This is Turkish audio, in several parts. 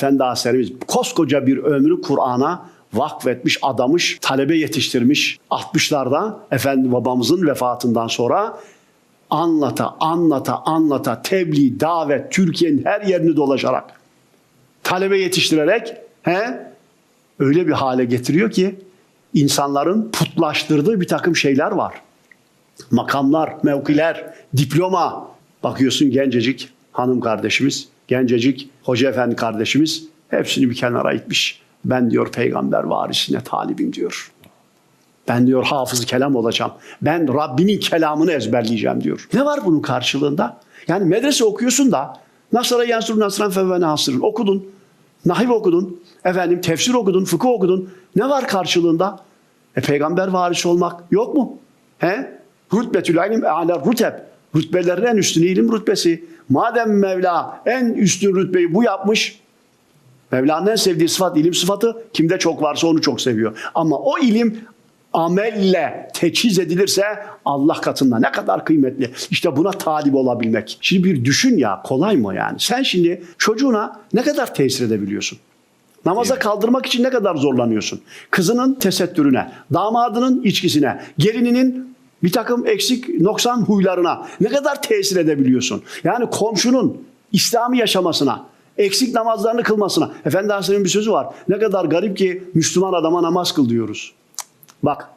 Efendi Hazretlerimiz koskoca bir ömrü Kur'an'a vakfetmiş, adamış, talebe yetiştirmiş 60'larda Efendi babamızın vefatından sonra anlata, anlata, anlata, tebliğ, davet, Türkiye'nin her yerini dolaşarak, talebe yetiştirerek he, öyle bir hale getiriyor ki insanların putlaştırdığı bir takım şeyler var. Makamlar, mevkiler, diploma. Bakıyorsun gencecik hanım kardeşimiz, gencecik hoca efendi kardeşimiz hepsini bir kenara itmiş. Ben diyor peygamber varisine talibim diyor. Ben diyor hafız kelam olacağım. Ben Rabbinin kelamını ezberleyeceğim diyor. Ne var bunun karşılığında? Yani medrese okuyorsun da Nasara yansur nasran fevvene hasırın okudun. Nahiv okudun. Efendim tefsir okudun, fıkıh okudun. Ne var karşılığında? E peygamber varisi olmak yok mu? He? Rütbetül ilim ala ruteb. Rütbelerin en üstün ilim rütbesi. Madem Mevla en üstün rütbeyi bu yapmış, Mevla'nın en sevdiği sıfat ilim sıfatı. Kimde çok varsa onu çok seviyor. Ama o ilim amelle teçhiz edilirse Allah katında ne kadar kıymetli. İşte buna talip olabilmek. Şimdi bir düşün ya kolay mı yani? Sen şimdi çocuğuna ne kadar tesir edebiliyorsun? Namaza kaldırmak için ne kadar zorlanıyorsun? Kızının tesettürüne, damadının içkisine, gelininin bir takım eksik noksan huylarına ne kadar tesir edebiliyorsun? Yani komşunun İslami yaşamasına, eksik namazlarını kılmasına. Efendi Hazretleri'nin bir sözü var. Ne kadar garip ki Müslüman adama namaz kıl diyoruz. Bak.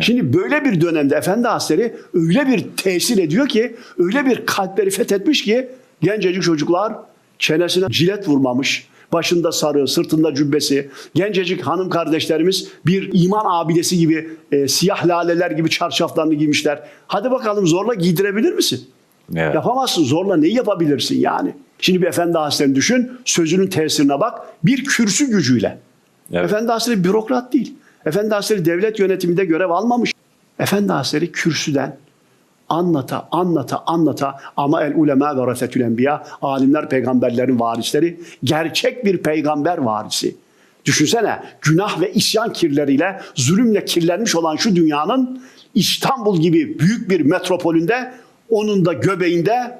Şimdi böyle bir dönemde Efendi Hazretleri öyle bir tesir ediyor ki, öyle bir kalpleri fethetmiş ki gencecik çocuklar çenesine cilet vurmamış, başında sarı, sırtında cübbesi, gencecik hanım kardeşlerimiz bir iman abidesi gibi e, siyah laleler gibi çarşaflarını giymişler. Hadi bakalım zorla giydirebilir misin? Evet. Yapamazsın. Zorla neyi yapabilirsin yani? Şimdi bir Efendi Hazretleri düşün. Sözünün tesirine bak. Bir kürsü gücüyle. Evet. Efendi Hazretleri bürokrat değil. Efendi Hazretleri devlet yönetiminde görev almamış. Efendi Hazretleri kürsüden anlata, anlata, anlata ama el ulema ve rasetül enbiya, alimler peygamberlerin varisleri, gerçek bir peygamber varisi. Düşünsene günah ve isyan kirleriyle, zulümle kirlenmiş olan şu dünyanın İstanbul gibi büyük bir metropolünde, onun da göbeğinde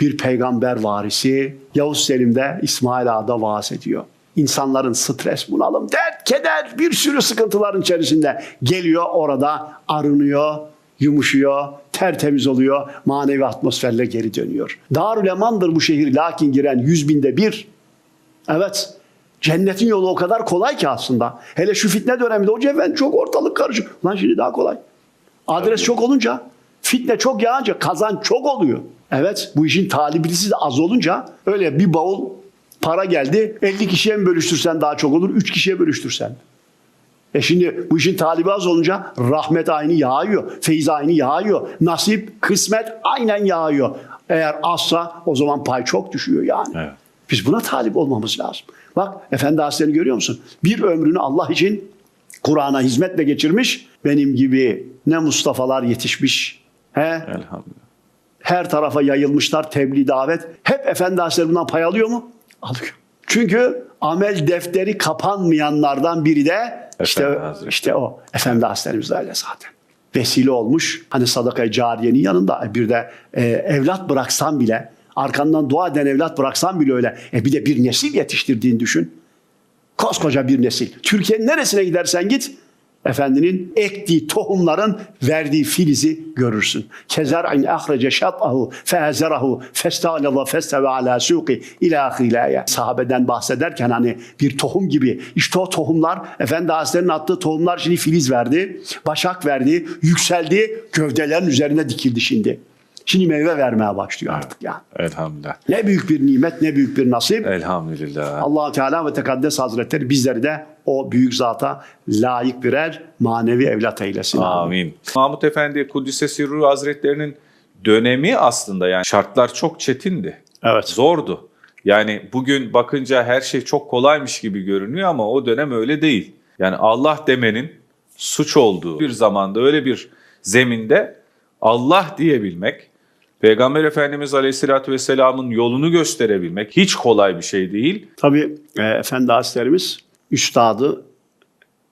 bir peygamber varisi Yavuz Selim'de İsmail Ağa'da vaaz ediyor. İnsanların stres, bunalım, dert, keder, bir sürü sıkıntıların içerisinde geliyor orada arınıyor, yumuşuyor, tertemiz oluyor, manevi atmosferle geri dönüyor. Darül Eman'dır bu şehir lakin giren yüz binde bir. Evet, cennetin yolu o kadar kolay ki aslında. Hele şu fitne döneminde hoca efendi çok ortalık karışık. Lan şimdi daha kolay. Adres çok olunca, fitne çok yağınca kazanç çok oluyor. Evet, bu işin taliblisi de az olunca öyle bir bavul para geldi. 50 kişiye mi bölüştürsen daha çok olur, 3 kişiye bölüştürsen. E şimdi bu işin talibi az olunca rahmet aynı yağıyor, feyiz aynı yağıyor, nasip, kısmet aynen yağıyor. Eğer azsa o zaman pay çok düşüyor yani. Evet. Biz buna talip olmamız lazım. Bak Efendi Hazretleri görüyor musun? Bir ömrünü Allah için Kur'an'a hizmetle geçirmiş. Benim gibi ne Mustafa'lar yetişmiş. He? Elhamdülillah. Her tarafa yayılmışlar tebliğ davet. Hep Efendi Hazretleri bundan pay alıyor mu? Alıyor. Çünkü amel defteri kapanmayanlardan biri de işte, Hazretleri. işte o. Efendi Hazretlerimiz öyle zaten. Vesile olmuş. Hani sadaka cariyenin yanında bir de e, evlat bıraksan bile arkandan dua eden evlat bıraksan bile öyle. E bir de bir nesil yetiştirdiğini düşün. Koskoca bir nesil. Türkiye'nin neresine gidersen git efendinin ektiği tohumların verdiği filizi görürsün. Kezer'in ahrece şat'ahu feezerahu festalala festeve ala suqi ila ahilaya. Sahabeden bahsederken hani bir tohum gibi. İşte o tohumlar Efendi Hazretleri'nin attığı tohumlar şimdi filiz verdi. Başak verdi. Yükseldi. Gövdelerin üzerine dikildi şimdi. Şimdi meyve vermeye başlıyor artık yani. Elhamdülillah. Ne büyük bir nimet, ne büyük bir nasip. Elhamdülillah. allah Teala ve Tekaddes Hazretleri bizleri de o büyük zata layık birer manevi evlat eylesin. Amin. Mahmut Efendi Kudüs'e Sirru Hazretlerinin dönemi aslında yani şartlar çok çetindi. Evet. Zordu. Yani bugün bakınca her şey çok kolaymış gibi görünüyor ama o dönem öyle değil. Yani Allah demenin suç olduğu bir zamanda öyle bir zeminde Allah diyebilmek, Peygamber Efendimiz Aleyhisselatü Vesselam'ın yolunu gösterebilmek hiç kolay bir şey değil. Tabii e, Efendi Hazretlerimiz Üstadı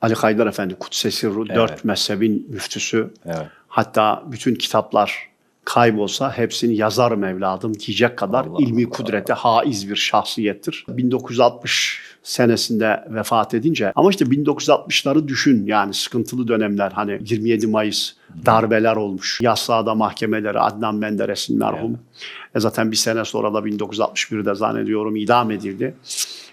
Ali Haydar Efendi Kudsesi Sirru, dört mezhebin müftüsü. Evet. Hatta bütün kitaplar kaybolsa hepsini yazarım evladım diyecek kadar Allah ilmi Allah. kudrete haiz bir şahsiyettir. 1960 senesinde vefat edince ama işte 1960'ları düşün yani sıkıntılı dönemler hani 27 Mayıs darbeler olmuş. Yassıada mahkemeleri Adnan Menderes'in merhum. E zaten bir sene sonra da 1961'de zannediyorum idam edildi.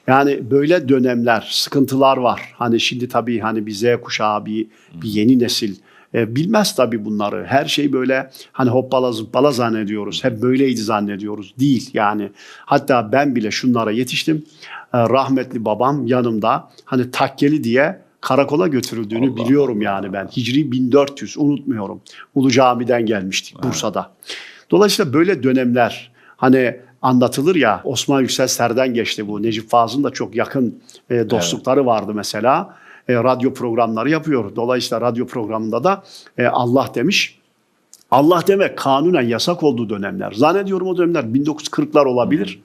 Yani böyle dönemler, sıkıntılar var. Hani şimdi tabii hani bir Z kuşağı, bir, bir yeni nesil e, bilmez tabii bunları. Her şey böyle hani hoppala zıppala zannediyoruz. Hep böyleydi zannediyoruz. Değil yani. Hatta ben bile şunlara yetiştim. E, rahmetli babam yanımda hani takkeli diye karakola götürüldüğünü Allah biliyorum yani ben. Hicri 1400 unutmuyorum. Ulu Cami'den gelmiştik Bursa'da. Dolayısıyla böyle dönemler hani anlatılır ya Osman Yüksel Ser'den geçti bu. Necip Fazıl'ın da çok yakın e, dostlukları vardı mesela. E, radyo programları yapıyor. Dolayısıyla radyo programında da e, Allah demiş. Allah demek kanunen yasak olduğu dönemler. Zannediyorum o dönemler 1940'lar olabilir.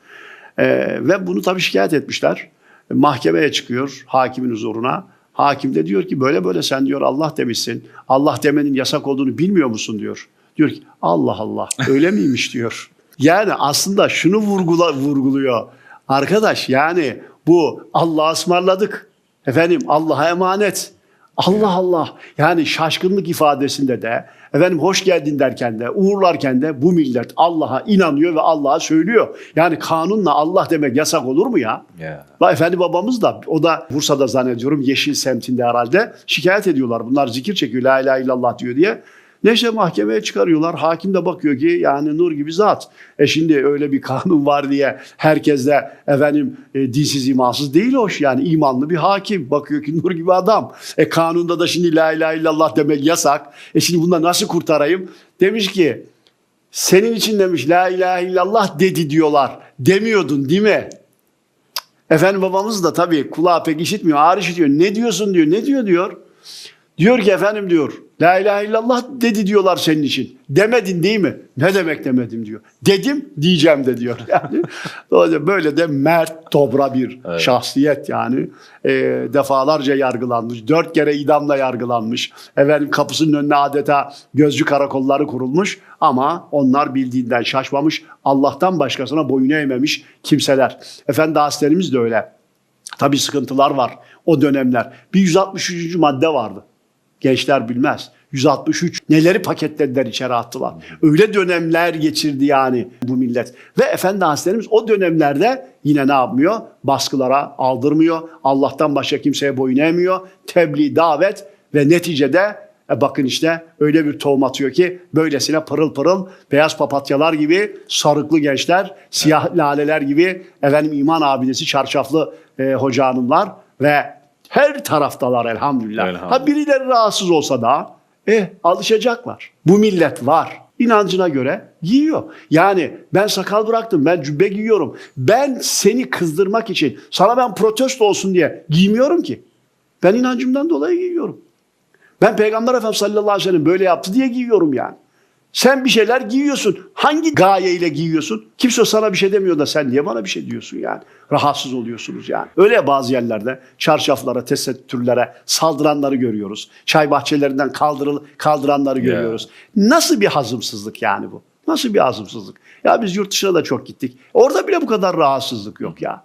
E, ve bunu tabii şikayet etmişler. E, mahkemeye çıkıyor hakimin huzuruna. Hakim de diyor ki böyle böyle sen diyor Allah demişsin. Allah demenin yasak olduğunu bilmiyor musun diyor. Diyor ki Allah Allah öyle miymiş diyor. Yani aslında şunu vurgula, vurguluyor. Arkadaş yani bu Allah'a ısmarladık. Efendim Allah'a emanet. Allah Allah. Yani şaşkınlık ifadesinde de efendim hoş geldin derken de uğurlarken de bu millet Allah'a inanıyor ve Allah'a söylüyor. Yani kanunla Allah demek yasak olur mu ya? Ya. Ba- Efendi babamız da o da Bursa'da zannediyorum Yeşil semtinde herhalde şikayet ediyorlar. Bunlar zikir çekiyor la ilahe illallah diyor diye. Neyse mahkemeye çıkarıyorlar. Hakim de bakıyor ki yani nur gibi zat. E şimdi öyle bir kanun var diye herkes de efendim e, dinsiz imansız değil hoş. Yani imanlı bir hakim. Bakıyor ki nur gibi adam. E kanunda da şimdi la ilahe illallah demek yasak. E şimdi bundan nasıl kurtarayım? Demiş ki senin için demiş la ilahe illallah dedi diyorlar. Demiyordun değil mi? Efendim babamız da tabii kulağı pek işitmiyor, ağır işitiyor. Ne diyorsun diyor, ne diyor diyor. Diyor ki efendim diyor, la ilahe illallah dedi diyorlar senin için. Demedin değil mi? Ne demek demedim diyor. Dedim diyeceğim de diyor. Yani dolayısıyla böyle de mert, dobra bir Evet. şahsiyet yani. E, defalarca yargılanmış, dört kere idamla yargılanmış. Efendim kapısının önüne adeta gözcü karakolları kurulmuş. Ama onlar bildiğinden şaşmamış, Allah'tan başkasına boyun eğmemiş kimseler. Efendi haslerimiz de öyle. Tabii sıkıntılar var o dönemler. Bir 163. madde vardı. Gençler bilmez. 163 neleri paketlediler içeri attılar. Öyle dönemler geçirdi yani bu millet. Ve efendi haslerimiz o dönemlerde yine ne yapmıyor? Baskılara aldırmıyor. Allah'tan başka kimseye boyun eğmiyor. Tebliğ, davet ve neticede e bakın işte öyle bir tohum atıyor ki böylesine pırıl pırıl beyaz papatyalar gibi sarıklı gençler, siyah laleler gibi efendim iman abidesi çarşaflı e, hoca hanımlar ve her taraftalar elhamdülillah. Elhamdülillah. Ha birileri rahatsız olsa da eh alışacaklar. Bu millet var. İnancına göre giyiyor. Yani ben sakal bıraktım, ben cübbe giyiyorum. Ben seni kızdırmak için, sana ben protesto olsun diye giymiyorum ki. Ben inancımdan dolayı giyiyorum. Ben Peygamber Efendimiz sallallahu aleyhi ve sellem böyle yaptı diye giyiyorum yani. Sen bir şeyler giyiyorsun. Hangi gayeyle giyiyorsun? Kimse sana bir şey demiyor da sen niye bana bir şey diyorsun yani? Rahatsız oluyorsunuz yani. Öyle ya bazı yerlerde çarşaflara, tesettürlere saldıranları görüyoruz. Çay bahçelerinden kaldırıl kaldıranları Ya. görüyoruz. Nasıl bir hazımsızlık yani bu? Nasıl bir hazımsızlık? Ya biz yurt dışına da çok gittik. Orada bile bu kadar rahatsızlık yok ya.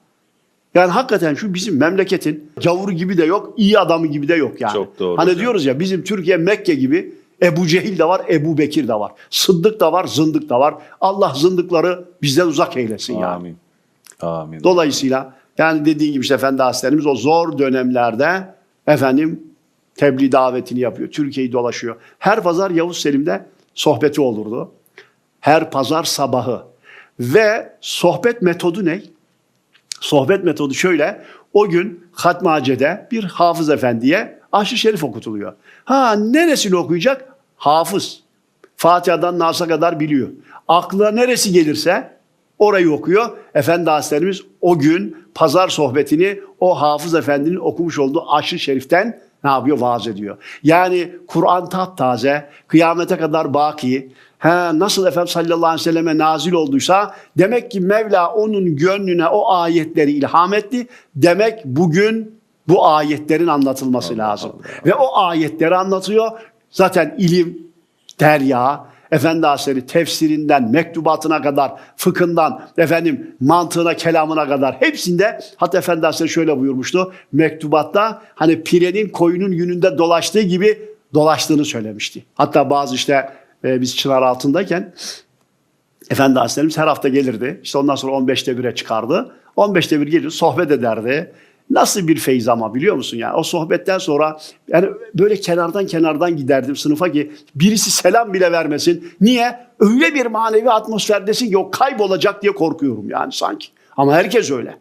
Yani hakikaten şu bizim memleketin gavuru gibi de yok, iyi adamı gibi de yok yani. Çok doğru Hani hocam. diyoruz ya bizim Türkiye Mekke gibi Ebu Cehil de var, Ebu Bekir de var. Sıddık da var, zındık da var. Allah zındıkları bizden uzak eylesin yani. Amin. Amin. Dolayısıyla yani dediğin gibi işte Efendi Hazretlerimiz o zor dönemlerde efendim tebliğ davetini yapıyor. Türkiye'yi dolaşıyor. Her pazar Yavuz Selim'de sohbeti olurdu. Her pazar sabahı. Ve sohbet metodu ne? Sohbet metodu şöyle. O gün Hatmi Ace'de bir hafız efendiye aşırı şerif okutuluyor. Ha neresini okuyacak? Hafız. Fatiha'dan Nas'a kadar biliyor. Aklına neresi gelirse orayı okuyor. Efendi Hazretlerimiz o gün pazar sohbetini o hafız efendinin okumuş olduğu aşırı şeriften ne yapıyor? Vaaz ediyor. Yani Kur'an taptaze, kıyamete kadar baki. Ha, nasıl Efendimiz sallallahu aleyhi ve selleme nazil olduysa demek ki Mevla onun gönlüne o ayetleri ilham etti. Demek bugün bu ayetlerin anlatılması Allah lazım. Allah. Ve o ayetleri anlatıyor. Zaten ilim, derya, Efendi Hazretleri tefsirinden, mektubatına kadar, fıkhından, efendim mantığına, kelamına kadar hepsinde hatta Efendi Hazretleri şöyle buyurmuştu. Mektubatta hani pirenin koyunun yününde dolaştığı gibi dolaştığını söylemişti. Hatta bazı işte e, biz çınar altındayken Efendi Hazretlerimiz her hafta gelirdi. İşte ondan sonra 15'te 1'e çıkardı. 15'te 1 gelir sohbet ederdi. Nasıl bir feyiz ama biliyor musun yani o sohbetten sonra yani böyle kenardan kenardan giderdim sınıfa ki birisi selam bile vermesin. Niye? Öyle bir manevi atmosferdesin ki o kaybolacak diye korkuyorum yani sanki. Ama herkes öyle.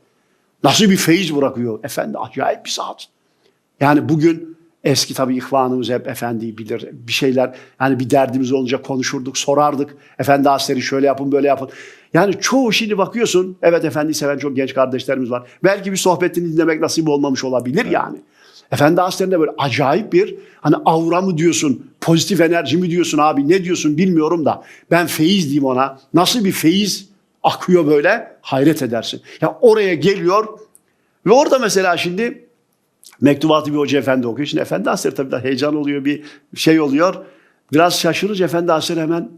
Nasıl bir feyiz bırakıyor efendi acayip bir saat. Yani bugün eski tabii ihvanımız hep efendiyi bilir. Bir şeyler yani bir derdimiz olunca konuşurduk, sorardık. Efendi Hazretleri şöyle yapın, böyle yapın. Yani çoğu şimdi bakıyorsun, evet efendi seven çok genç kardeşlerimiz var. Belki bir sohbetini dinlemek nasip olmamış olabilir yani. Efendi Hazretleri'nde böyle acayip bir hani aura mı diyorsun, pozitif enerji mi diyorsun abi ne diyorsun bilmiyorum da ben feyiz diyeyim ona. Nasıl bir feyiz akıyor böyle hayret edersin. Ya oraya geliyor ve orada mesela şimdi Mektubatı bir hoca efendi okuyor. Şimdi efendi hazretleri tabii de heyecan oluyor bir şey oluyor. Biraz şaşırınca efendi hazretleri hemen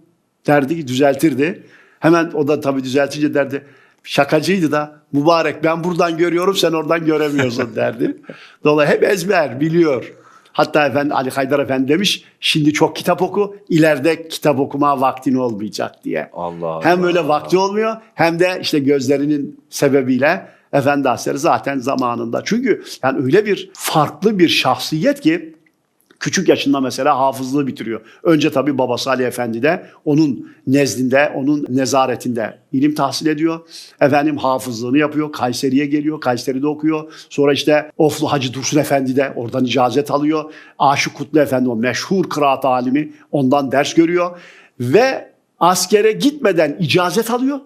derdi ki düzeltirdi. Hemen o da tabii düzeltince derdi şakacıydı da mübarek ben buradan görüyorum sen oradan göremiyorsun derdi. Dolayısıyla hep ezber biliyor. Hatta efendi Ali Haydar Efendi demiş şimdi çok kitap oku ileride kitap okuma vaktin olmayacak diye. Allah Hem Allah. öyle vakti olmuyor hem de işte gözlerinin sebebiyle Efendi Hazretleri zaten zamanında. Çünkü yani öyle bir farklı bir şahsiyet ki küçük yaşında mesela hafızlığı bitiriyor. Önce tabii babası Ali Efendi de onun nezdinde, onun nezaretinde ilim tahsil ediyor. Efendim hafızlığını yapıyor. Kayseri'ye geliyor. Kayseri'de okuyor. Sonra işte Oflu Hacı Dursun Efendi de oradan icazet alıyor. Aşık Kutlu Efendi o meşhur kıraat alimi ondan ders görüyor. Ve askere gitmeden icazet alıyor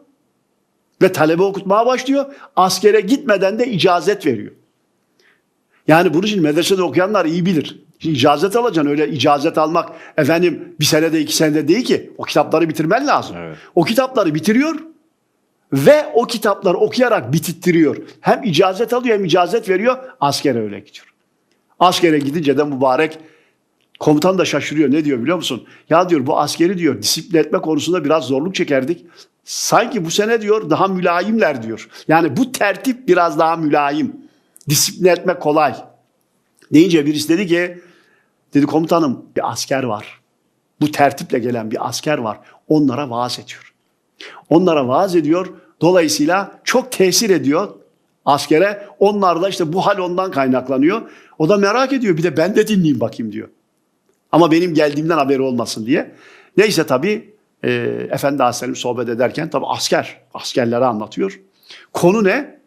ve talebe okutmaya başlıyor. Askere gitmeden de icazet veriyor. Yani bunu şimdi medresede okuyanlar iyi bilir. Şimdi icazet alacaksın öyle icazet almak efendim bir senede iki senede değil ki. O kitapları bitirmen lazım. Evet. O kitapları bitiriyor ve o kitapları okuyarak bitittiriyor. Hem icazet alıyor hem icazet veriyor. Askere öyle gidiyor. Askere gidince de mübarek komutan da şaşırıyor. Ne diyor biliyor musun? Ya diyor bu askeri diyor disiplin etme konusunda biraz zorluk çekerdik. Sanki bu sene diyor daha mülayimler diyor. Yani bu tertip biraz daha mülayim. Disiplin etmek kolay. Deyince birisi dedi ki dedi komutanım bir asker var. Bu tertiple gelen bir asker var. Onlara vaaz ediyor. Onlara vaaz ediyor. Dolayısıyla çok tesir ediyor askere. Onlar da işte bu hal ondan kaynaklanıyor. O da merak ediyor. Bir de ben de dinleyeyim bakayım diyor. Ama benim geldiğimden haberi olmasın diye. Neyse tabii e, Efendi Hazretleri sohbet ederken tabii asker, askerlere anlatıyor. Konu ne?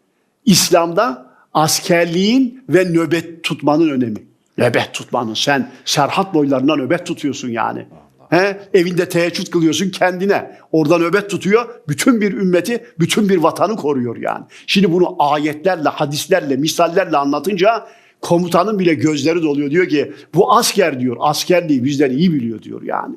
İslam'da askerliğin ve nöbet tutmanın önemi. Nöbet tutmanın. Sen Serhat boylarına nöbet tutuyorsun yani. He? Evinde teheccüd kılıyorsun kendine. Orada nöbet tutuyor. Bütün bir ümmeti, bütün bir vatanı koruyor yani. Şimdi bunu ayetlerle, hadislerle, misallerle anlatınca komutanın bile gözleri doluyor. Diyor ki bu asker diyor askerliği bizden iyi biliyor diyor yani.